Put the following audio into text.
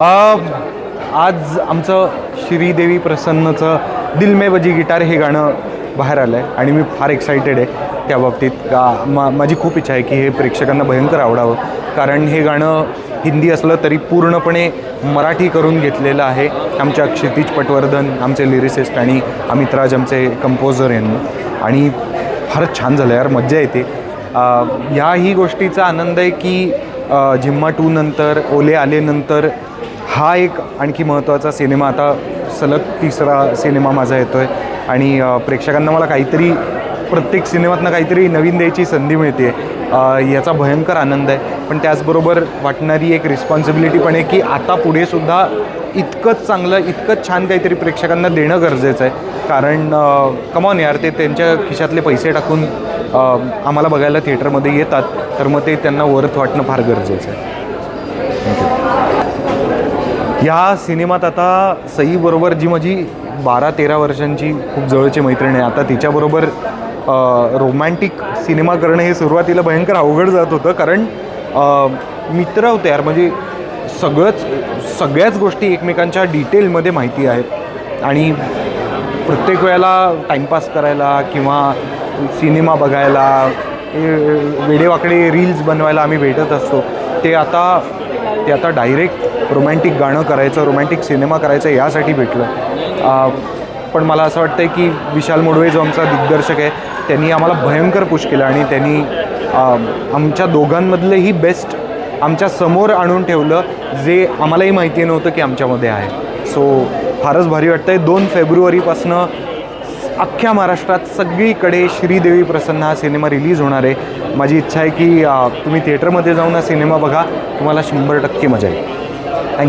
आज आमचं श्रीदेवी प्रसन्नचं दिल में बजी गिटार हे गाणं बाहेर आलं आहे आणि मी फार एक्सायटेड आहे त्या बाबतीत. का मा माझी खूप इच्छा आहे की हे प्रेक्षकांना भयंकर आवडावं. कारण हे गाणं हिंदी असलं तरी पूर्णपणे मराठी करून घेतलेलं आहे. आमच्या क्षितिज पटवर्धन आमचे लिरिसिस्ट आणि अमितराज आमचे कंपोजर यांनी. आणि फारच छान झालं यार मज्जा येते. ह्या ह्याही गोष्टीचा आनंद आहे की झिम्मा टू नंतर ओले आलेनंतर हा एक आणखी महत्त्वाचा सिनेमा आता सलग तिसरा सिनेमा माझा येतो आहे आणि प्रेक्षकांना मला काहीतरी प्रत्येक सिनेमातनं काहीतरी नवीन द्यायची संधी मिळते. याचा भयंकर आनंद आहे. पण त्याचबरोबर वाटणारी एक रिस्पॉन्सिबिलिटी पण आहे की आता पुढेसुद्धा इतकंच चांगलं इतकंच छान काहीतरी प्रेक्षकांना देणं गरजेचं आहे. कारण कमॉन यार ते त्यांच्या खिशातले पैसे टाकून आम्हाला बघायला थिएटरमध्ये येतात. तर मग ते त्यांना वर्थ वाटणं फार गरजेचं आहे. या सिनेमात आता सईबरोबर जी माझी बारा तेरा वर्षांची खूप जवळची मैत्रीण आहे. आता तिच्याबरोबर रोमॅन्टिक सिनेमा करणं हे सुरुवातीला भयंकर अवघड जात होतं. कारण मित्र होते यार. म्हणजे सगळंच सगळ्याच गोष्टी एकमेकांच्या डिटेलमध्ये माहिती आहेत. आणि प्रत्येक वेळेला टाईमपास करायला किंवा सिनेमा बघायला वेडेवाकडे रील्स बनवायला आम्ही भेटत असतो. ते आता ते आता डायरेक्ट रोमॅन्टिक गाणं करायचं रोमॅन्टिक सिनेमा करायचं यासाठी भेटलं. पण मला असं वाटतं की विशाल मोडवे जो आमचा दिग्दर्शक आहे त्यांनी आम्हाला भयंकर पुश केलं आणि त्यांनी आमच्या दोघांमधलंही बेस्ट आमच्यासमोर आणून ठेवलं जे आम्हालाही माहिती नव्हतं की आमच्यामध्ये आहे. सो फारच भारी वाटतं आहे दोन फेब्रुवारीपासनं अख्ख्या महाराष्ट्रात सगळीकडे श्रीदेवी प्रसन्न हा सिनेमा रिलीज होणार आहे. माझी इच्छा आहे की तुम्ही थिएटरमध्ये जाऊन हा सिनेमा बघा. तुम्हाला शंभर टक्के मजा येईल.